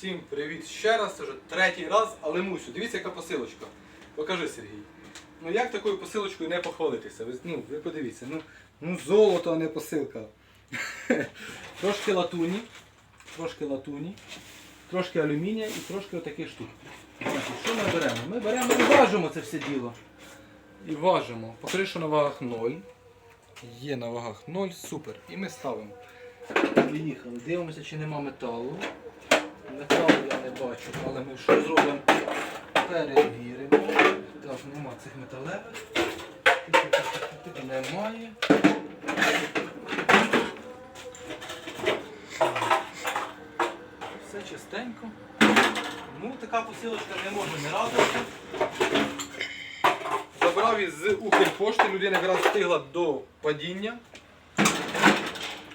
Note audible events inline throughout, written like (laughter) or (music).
Всім привіт ще раз, це вже третій раз, але мусю. Дивіться, яка посилочка. Покажи, Сергій. Ну як такою посилочкою не похвалитися? Ви, ну, ви подивіться, ну, ну золото, а не посилка. (laughs) трошки латуні, трошки латуні, трошки алюмінія і трошки отаких штук. Що ми беремо? Ми беремо і важимо це все діло. І важимо. Покажи, що на вагах 0. Є на вагах 0, супер. І ми ставимо. Приїхали, дивимося, чи нема металу. Металу я не бачу, але ми що зробимо? Перевіримо. Так, нема цих металевих. Немає. Все чистенько. Ну, така посилочка не може не радувати. Забрав із Укрпошти, людина якраз встигла до падіння.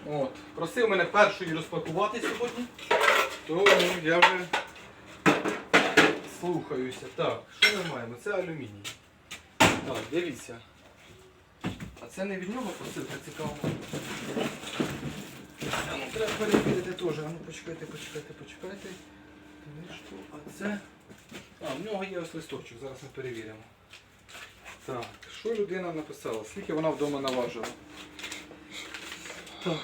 От. Просив мене першої розпакувати сьогодні, то я вже слухаюся. Так, що ми маємо? Це алюміній. Так, дивіться. А це не від нього посилка цікава. А ну, треба перевірити теж. А ну почекайте, почекайте, почекайте. Книжку, а це. А, в нього є ось листочок, зараз ми перевіримо. Так, що людина написала? Скільки вона вдома наважила? Так.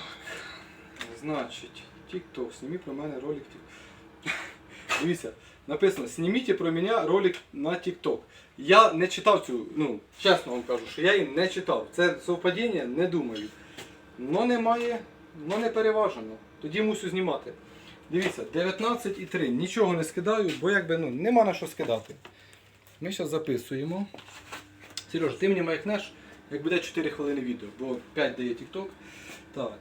Значить, TikTok, сніми про мене ролик. (laughs) Дивіться, написано, зніміть про мене ролик на TikTok. Я не читав цю, ну, чесно вам кажу, що я її не читав. Це совпадіння, не думаю. Но немає, но не переважено. Тоді мусю знімати. Дивіться, 19,3. Нічого не скидаю, бо якби ну, нема на що скидати. Ми зараз записуємо. Сереж, ти мені маякнеш, як буде 4 хвилини відео, бо 5 дає TikTok. Так.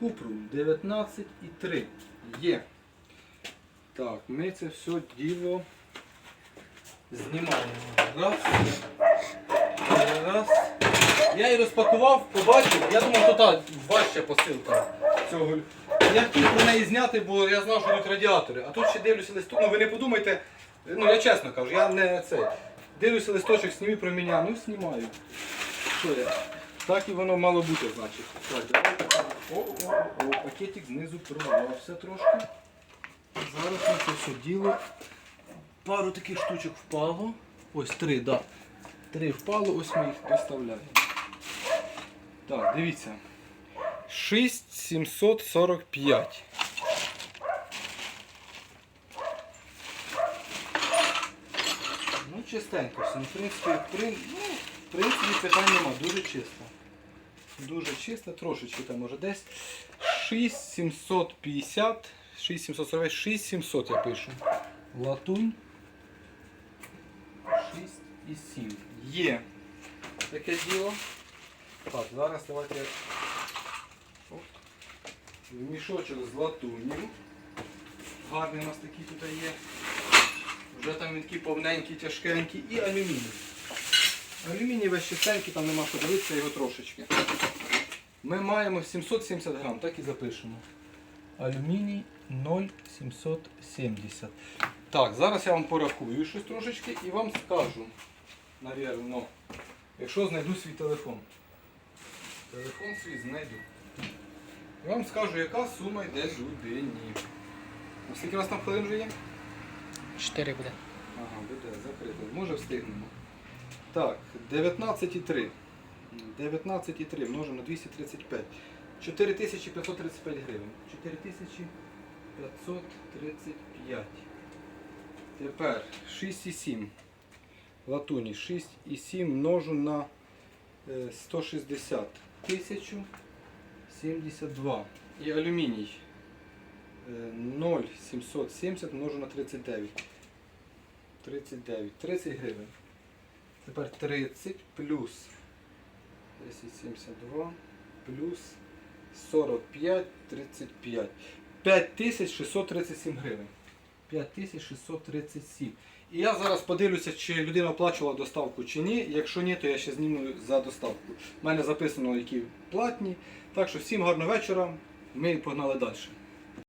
Купрум 19,3. Є. Так, ми це все діло знімаємо. Раз. Раз. Я її розпакував, побачив, я думав, що та важча посилка цього. Я хотів про неї зняти, бо я знав, що тут радіатори. А тут ще дивлюся листок. Ну ви не подумайте, ну я чесно кажу, я не цей. Дивлюся листочок, сніми про мене, ну знімаю. Що я? Так і воно мало бути, значить. Так, давайте. О, о, о, о, пакетик знизу прорвався трошки. Зараз на це все діло. Пару таких штучок впало. Ось три, так. Да. Три впало, ось ми їх доставляємо. Так, дивіться. 6745. Ну, чистенько все. Ну, в принципі, при, ну, в принципі, питань нема, дуже чисто. Дуже чисто, трошечки там може десь 6750, 6740, 6700 я пишу. Латунь. 6 і 7. Є таке діло. Так, зараз давайте Оп. мішочок з латунню. Гарний у нас такий тут є. Вже там він такий повненький, тяжкенький і алюміній. Алюміній весь чистенький, там нема що дивитися, його трошечки. Ми маємо 770 грам, так і запишемо. Алюміній 0,770. Так, зараз я вам порахую щось трошечки і вам скажу, навірно, якщо знайду свій телефон. Телефон свій знайду. І вам скажу, яка сума йде людині. Скільки у вас там хвилин вже є? 4 буде. Ага, буде закрито. Може встигнемо. Так, 19,3. 19,3 множимо на 235. 4535 гривень. 4535. Тепер 6,7. Латуні 6,7 множу на е, 160. 1072. І алюміній. Е, 0,770 множу на 39. 39. 30 гривень. Тепер 30 плюс 1072 плюс 45, 35. 5637 гривень. 5637. І я зараз подивлюся, чи людина оплачувала доставку чи ні. Якщо ні, то я ще зніму за доставку. У мене записано, які платні. Так що всім гарного вечора. Ми погнали далі.